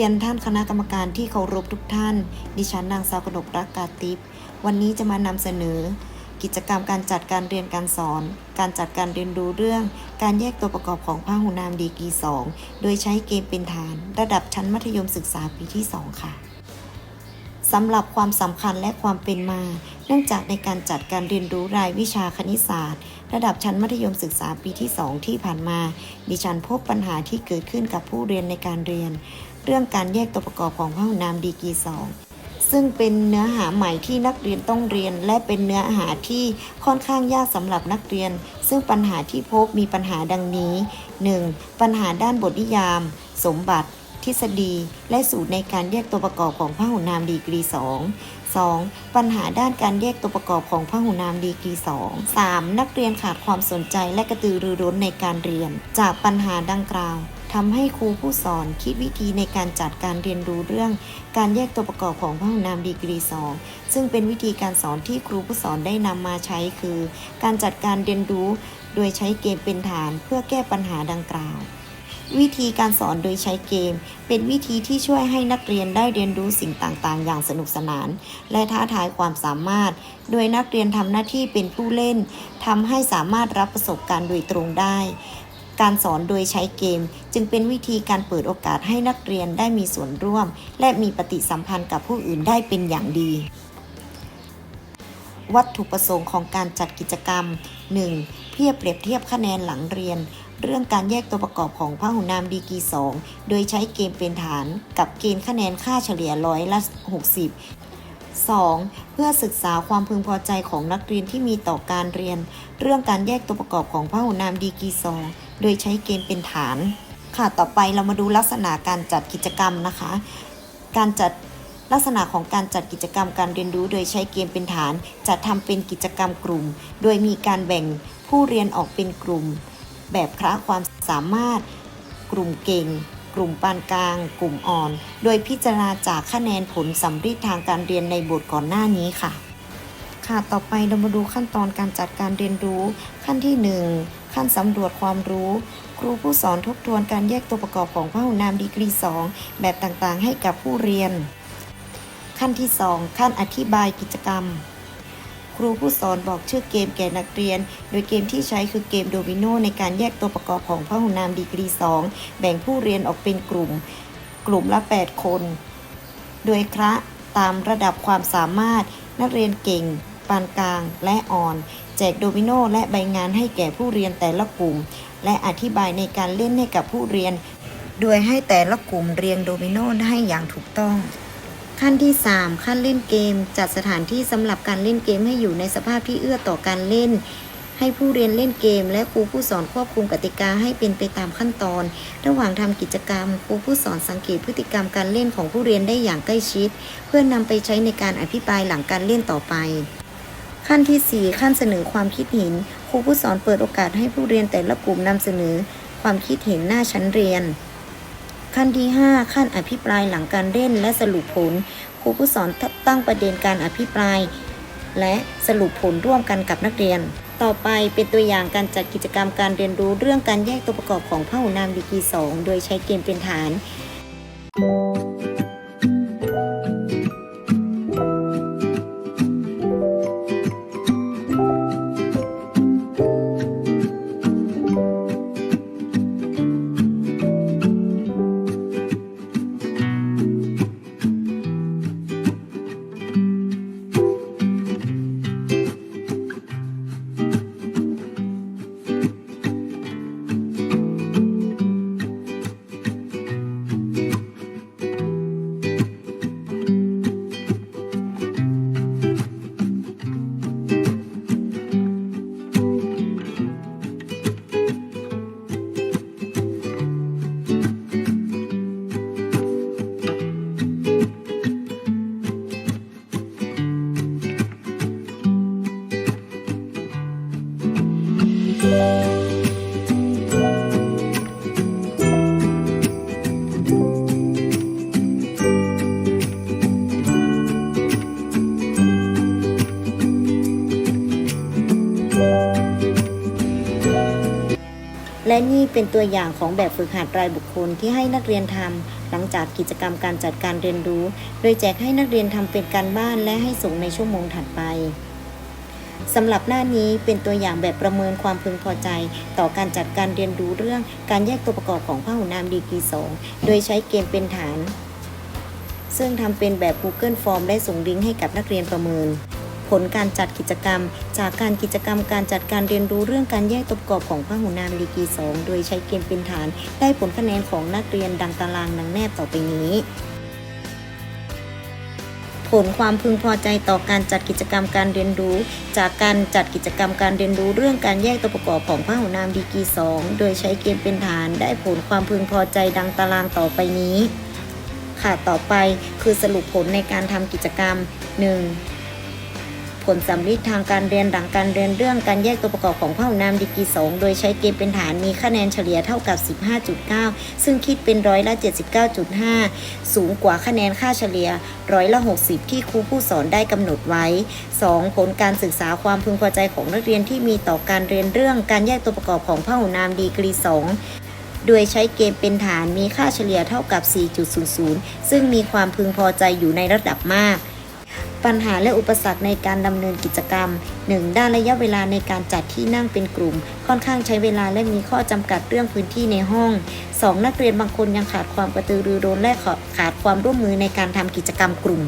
รียนท่านคณะกรรมการที่เคารพทุกท่าน ดิฉันนางสาวกนกรักกาติปวันนี้จะมานำเสนอ กิจกรรมการจัดการเรียนการสอน การจัดการเรียนรู้เรื่อง การแยกตัวประกอบของพหุนามดีกี 2 โดยใช้เกมเป็นฐาน ระดับชั้นมัธยมศึกษาปีที่ 2 ค่ะสำหรับความสำคัญและความเป็นมา เนื่องจากในการจัดการเรียนรู้รายวิชาคณิตศาสตร์ ระดับชั้นมัธยมศึกษาปีที่ 2 ที่ผ่านมา ดิฉันพบปัญหาที่เกิดขึ้นกับผู้เรียนในการเรียน รื่องการแยกตัวประกอบของพหุนามดีกรี2ซึ่งเป็นเนื้อหาใหม่ที่นักเรียนต้องเรียน และเป็นเนื้อหาที่ค่อนข้างยากสำหรับนักเรียน ซึ่งปัญหาที่พบมีปัญหาดังนี้ 1. ปัญหาด้านบทนิยาม สมบัติ ทฤษฎี และสูตรในการแยกตัวประกอบของพหุนามดีกรี 2 2. ปัญหาด้านการแยกตัวประกอบของพหุนามดีกรี 2 3. นักเรียนขาดความสนใจและกระตือรือร้นในการเรียน จากปัญหาดังกล่าว ทำให้ครูผู้สอนคิดวิธีในการจัดการเรียนรู้เรื่อง การแยกตัวประกอบของพหุนามดีกรี 2 ซึ่งเป็นวิธีการสอนที่ครูผู้สอนได้นำมาใช้คือ การจัดการเรียนรู้โดยใช้เกมเป็นฐานเพื่อแก้ปัญหาดังกล่าว วิธีการสอนโดยใช้เกม เป็นวิธีที่ช่วยให้นักเรียนได้เรียนรู้สิ่งต่างๆ อย่างสนุกสนาน และท้าทายความสามารถ โดยนักเรียนทำหน้าที่เป็นผู้เล่นทำให้สามารถรับประสบการณ์โดยตรงได้ การสอนโดยใช้เกม จึงเป็นวิธีการเปิดโอกาสให้นักเรียนได้มีส่วนร่วม และมีปฏิสัมพันธ์กับผู้อื่นได้เป็นอย่างดี วัตถุประสงค์ของการจัดกิจกรรม 1. เพื่อเปรียบเทียบคะแนนหลังเรียน เรื่องการแยกตัวประกอบของพหุนามดีกรี2 โดยใช้เกมเป็นฐาน กับเกณฑ์คะแนนค่าเฉลี่ยร้อยละ 60 2. เพื่อศึกษาความพึงพอใจของนักเรียนที่มีต่อการเรียน เรื่องการแยกตัวประกอบของพหุนามดีกรี2 โดยใช้เกณฑ์เป็นฐาน ค่ะต่อไปเรามาดูลักษณะการจัดกิจกรรมนะคะ การจัดลักษณะของการจัดกิจกรรมการเรียนรู้โดยใช้เกมเป็นฐาน จัดทำเป็นกิจกรรมกลุ่ม โดยมีการแบ่งผู้เรียนออกเป็นกลุ่ม แบบคละความสามารถ กลุ่มเก่ง กลุ่มปานกลาง กลุ่มอ่อน โดยพิจารณาจากคะแนนผลสำริดทางการเรียนในบทก่อนหน้านี้ค่ะ ค่ะต่อไปเรามาดูขั้นตอนการจัดการเรียนรู้ขั้นที่ 1 ขั้นสำรวจความรู้ ครูผู้สอนทบทวนการแยกตัวประกอบของพหุนามดีกรี 2 แบบต่างๆ ให้กับผู้เรียน ขั้นที่ 2 ขั้นอธิบายกิจกรรม ครูผู้สอนบอกชื่อเกมแก่นักเรียน โดยเกมที่ใช้คือเกมโดมิโนในการแยกตัวประกอบของพหุนามดีกรี 2 แบ่งผู้เรียนออกเป็นกลุ่ม กลุ่มละ 8 คน โดยคระตามระดับความสามารถนักเรียนเก่ง ปานกลางและอ่อน แจกโดมิโนและใบงานให้แก่ผู้เรียนแต่ละกลุ่ม และอธิบายในการเล่นให้กับผู้เรียน โดยให้แต่ละกลุ่มเรียงโดมิโนให้อย่างถูกต้อง ขั้นที่ 3 ขั้นเล่นเกม จัดสถานที่สำหรับการเล่นเกมให้อยู่ในสภาพที่เอื้อต่อการเล่นให้ผู้เรียนเล่นเกม และครูผู้สอนควบคุมกติกาให้เป็นไปตามขั้นตอน ระหว่างทำกิจกรรม ครูผู้สอนสังเกตพฤติกรรมการเล่นของผู้เรียนได้อย่างใกล้ชิด เพื่อนำไปใช้ในการอภิปรายหลังการเล่นต่อไป ขั้นทีสี่ 4 ขั้นเสนอความคิดเห็น ครูผู้สอนเปิดโอกาสให้ผู้เรียนแต่ละกลุ่มนำเสนอ ความคิดเห็นหน้าชั้นเรียน ขั้นที่ 5 ขั้นอภิปรายหลังการเล่นและสรุปผล ครูผู้สอนตั้งประเด็นการอภิปราย และสรุปผลร่วมกันกับนักเรียน ต่อไปเป็นตัวอย่างการจัดกิจกรรมการเรียนรู้เรื่องการแยกตัวประกอบของพหุนามดีกรี2โดยใช้เกมเป็นฐานค นี่เป็นตัวอย่างของแบบฝึกหัดรายบุคคลที่ให้นักเรียนทำหลังจากกิจกรรมการจัดการเรียนรู้ โดยแจกให้นักเรียนทำเป็นการบ้านและให้ส่งในชั่วโมงถัดไปสำหรับหน้านี้เป็นตัวอย่างแบบประเมินความพึงพอใจ ต่อการจัดการเรียนรู้เรื่องการแยกตัวประกอบของพหุนามดีกรี2โดยใช้เกณฑ์เป็นฐาน ซึ่งทำเป็นแบบ Google Form ได้ส่งลิงก์ให้กับนักเรียนประเมิน ผลการจัดกิจกรรม จากการกิจกรรมการจัดการเรียนรู้เรื่องการแยกตัวประกอบของพหุนามดีกรี2 โดยใช้เกณฑ์เป็นฐาน ได้ผลคะแนนของนักเรียนดังตารางดังแนบต่อไปนี้ ผลความพึงพอใจต่อการจัดกิจกรรมการเรียนรู้ จากการจัดกิจกรรมการเรียนรู้เรื่องการแยกตัวประกอบของพหุนามดีกรี2 โดยใช้เกณฑ์เป็นฐาน ได้ผลความพึงพอใจดังตารางต่อไปนี้ค่ะต่อไปคือสรุปผลในการทำกิจกรรม 1. ผลสำลิดทางการเรียนหลังการเรียนเรื่องการแยกตัวประกอบของพหุนามดีกรี2โดยใช้เกณฑ์เป็นฐานมีคะแนนเฉลี่ยเท่ากับ 15.9 ซึ่งคิดเป็นร้อยละ 79.5 สูงกว่าคะแนนค่าเฉลี่ยร้อยละ 60 ที่ครูผู้สอนได้กำหนดไว้ 2. ผลการศึกษาความพึงพอใจของนักเรียนที่มีต่อการเรียนเรื่องการแยกตัวประกอบของพหุนามดีกรี2โดยใช้เกณฑ์เป็นฐานมีค่าเฉลี่ยเท่ากับ 4.00 ซึ่งมีความพึงพอใจอยู่ในระดับมาก ปัญหาและอุปสรรคในการดำเนินกิจกรรม 1. ด้านระยะเวลาในการจัดที่นั่งเป็นกลุ่ม ค่อนข้างใช้เวลาและมีข้อจำกัดเรื่องพื้นที่ในห้อง 2. นักเรียนบางคนยังขาดความกระตือรือร้นและขาดความร่วมมือในการทำกิจกรรมกลุ่ม